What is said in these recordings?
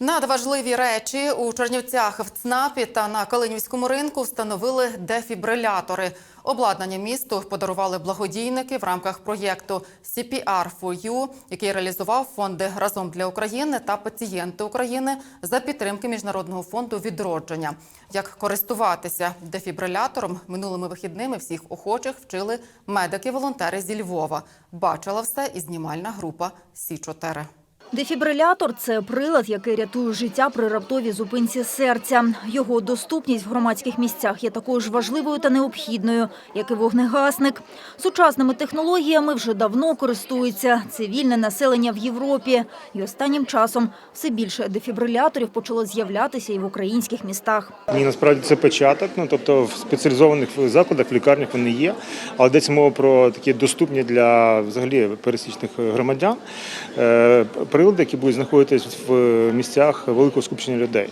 Надважливі речі у Чернівцях в ЦНАПі та на Калинівському ринку встановили дефібрилятори. Обладнання місту подарували благодійники в рамках проєкту CPR for You, який реалізував фонди разом для України та пацієнти України за підтримки міжнародного фонду відродження. Як користуватися дефібрилятором минулими вихідними всіх охочих вчили медики-волонтери зі Львова. Бачила все і знімальна група Сі 4 Дефібрилятор – це прилад, який рятує життя при раптовій зупинці серця. Його доступність в громадських місцях є такою ж важливою та необхідною, як і вогнегасник. Сучасними технологіями вже давно користується цивільне населення в Європі. І останнім часом все більше дефібриляторів почало з'являтися і в українських містах. Ні, насправді це початок. Ну тобто в спеціалізованих закладах, в лікарнях вони є, але йдеться мова про такі доступні для взагалі пересічних громадян е, прилади, які будуть знаходитись в місцях великого скупчення людей.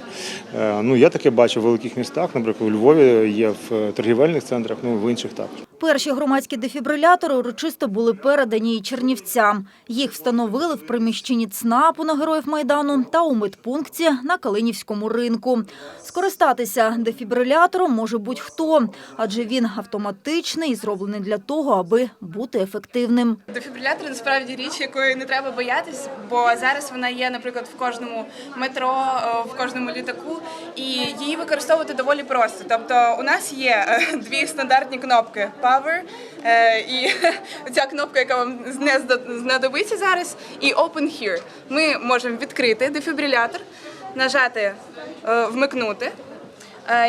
Е, Ну я таке бачу в великих містах, наприклад, у Львові є в торгівельних центрах, ну в інших також. Перші громадські дефібрилятори урочисто були передані і чернівцям. Їх встановили в приміщенні ЦНАПу на Героїв Майдану та у медпункті на Калинівському ринку. Скористатися дефібрилятором може будь-хто, адже він автоматичний і зроблений для того, аби бути ефективним. Дефібрилятор насправді річ, якої не треба боятись, бо зараз вона є, наприклад, в кожному метро, в кожному літаку, і її використовувати доволі просто. Тобто, у нас є е, дві стандартні кнопки Power е, і ця кнопка, яка вам не знадобиться зараз, і Open Here. Ми можемо відкрити дефібрилятор, нажати е, вмикнути.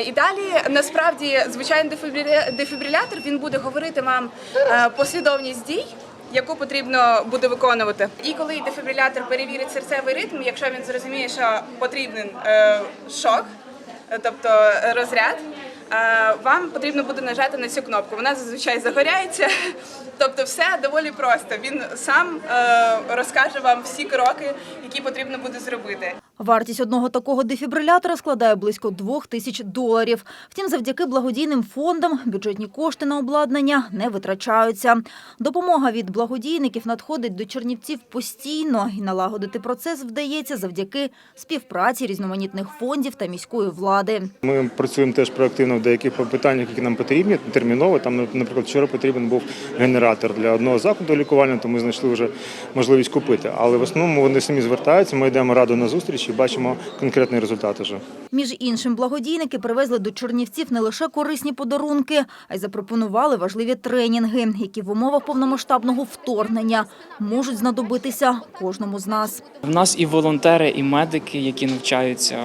І далі насправді звичайний дефібриля- дефібрилятор він буде говорити вам послідовність дій. Яку потрібно буде виконувати, і коли дефібрилятор перевірить серцевий ритм, якщо він зрозуміє, що потрібен е, шок, е, тобто розряд, вам потрібно буде нажати на цю кнопку. Вона зазвичай загоряється. Тобто, все доволі просто. Він сам е, розкаже вам всі кроки, які потрібно буде зробити. Вартість одного такого дефібрилятора складає близько двох тисяч доларів. Втім, завдяки благодійним фондам бюджетні кошти на обладнання не витрачаються. Допомога від благодійників надходить до чернівців постійно і налагодити процес вдається завдяки співпраці різноманітних фондів та міської влади. Ми працюємо теж проактивно в деяких питаннях, які нам потрібні, терміново. Там, наприклад, вчора потрібен був генератор для одного закладу лікувального, то ми знайшли вже можливість купити. Але в основному вони самі звертаються. Ми йдемо радо на зустріч і бачимо конкретний результат уже. Між іншим, благодійники привезли до чернівців не лише корисні подарунки, а й запропонували важливі тренінги, які в умовах повномасштабного вторгнення можуть знадобитися кожному з нас. В нас і волонтери, і медики, які навчаються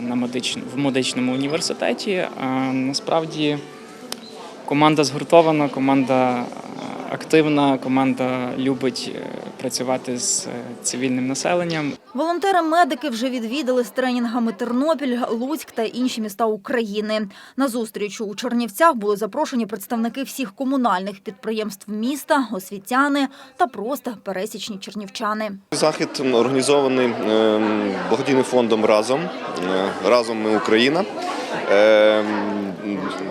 на медич... в медичному університеті. Насправді команда згуртована, команда е, активна, команда любить е, працювати з е, цивільним населенням. Волонтери-медики вже відвідали з тренінгами Тернопіль, Луцьк та інші міста України. На зустріч у Чернівцях були запрошені представники всіх комунальних підприємств міста, освітяни та просто пересічні чернівчани. Захід організований ем, благодійним фондом разом. Разом ми Україна.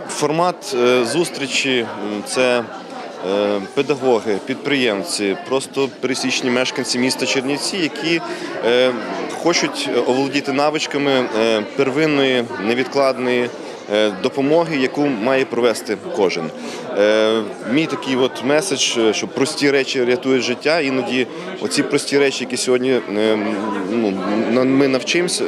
Формат е, зустрічі це е, педагоги, підприємці, просто пересічні мешканці міста Чернівці, які е, хочуть оволодіти навичками первинної невідкладної допомоги, яку має провести кожен. Мій такий от меседж, що прості речі рятують життя. Іноді оці прості речі, які сьогодні ну, ми навчимося,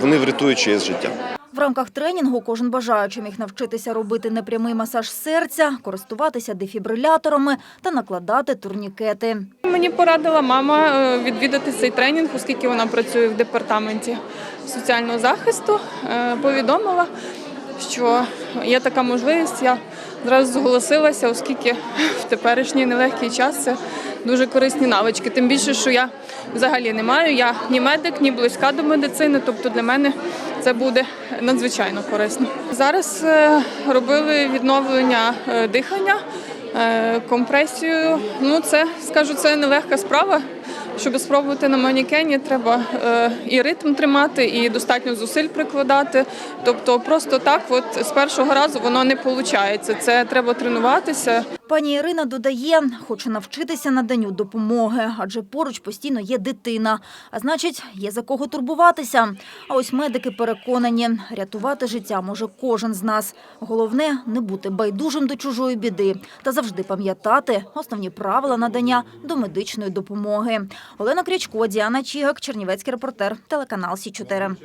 вони врятують чиєсь життя. В рамках тренінгу кожен бажаючий міг навчитися робити непрямий масаж серця, користуватися дефібриляторами та накладати турнікети. Мені порадила мама е, відвідати цей тренінг, оскільки вона працює в департаменті соціального захисту. Е, Повідомила, що є така можливість. Я зразу зголосилася, оскільки в теперішній нелегкий час це дуже корисні навички. Тим більше, що я взагалі не маю. Я ні медик, ні близька до медицини. Тобто для мене це буде надзвичайно корисно. Зараз е, робили відновлення е, дихання. Е, компресію. Ну, це скажу, це нелегка справа. Щоб спробувати на манікені, треба і ритм тримати, і достатньо зусиль прикладати. Тобто, просто так, от з першого разу воно не виходить. Це треба тренуватися. Пані Ірина додає, хоче навчитися наданню допомоги, адже поруч постійно є дитина, а значить, є за кого турбуватися. А ось медики переконані, рятувати життя може кожен з нас. Головне не бути байдужим до чужої біди та завжди пам'ятати основні правила надання домедичної допомоги. Олена Крячко, Діана Чігак, Чернівецький репортер, телеканал Сі 4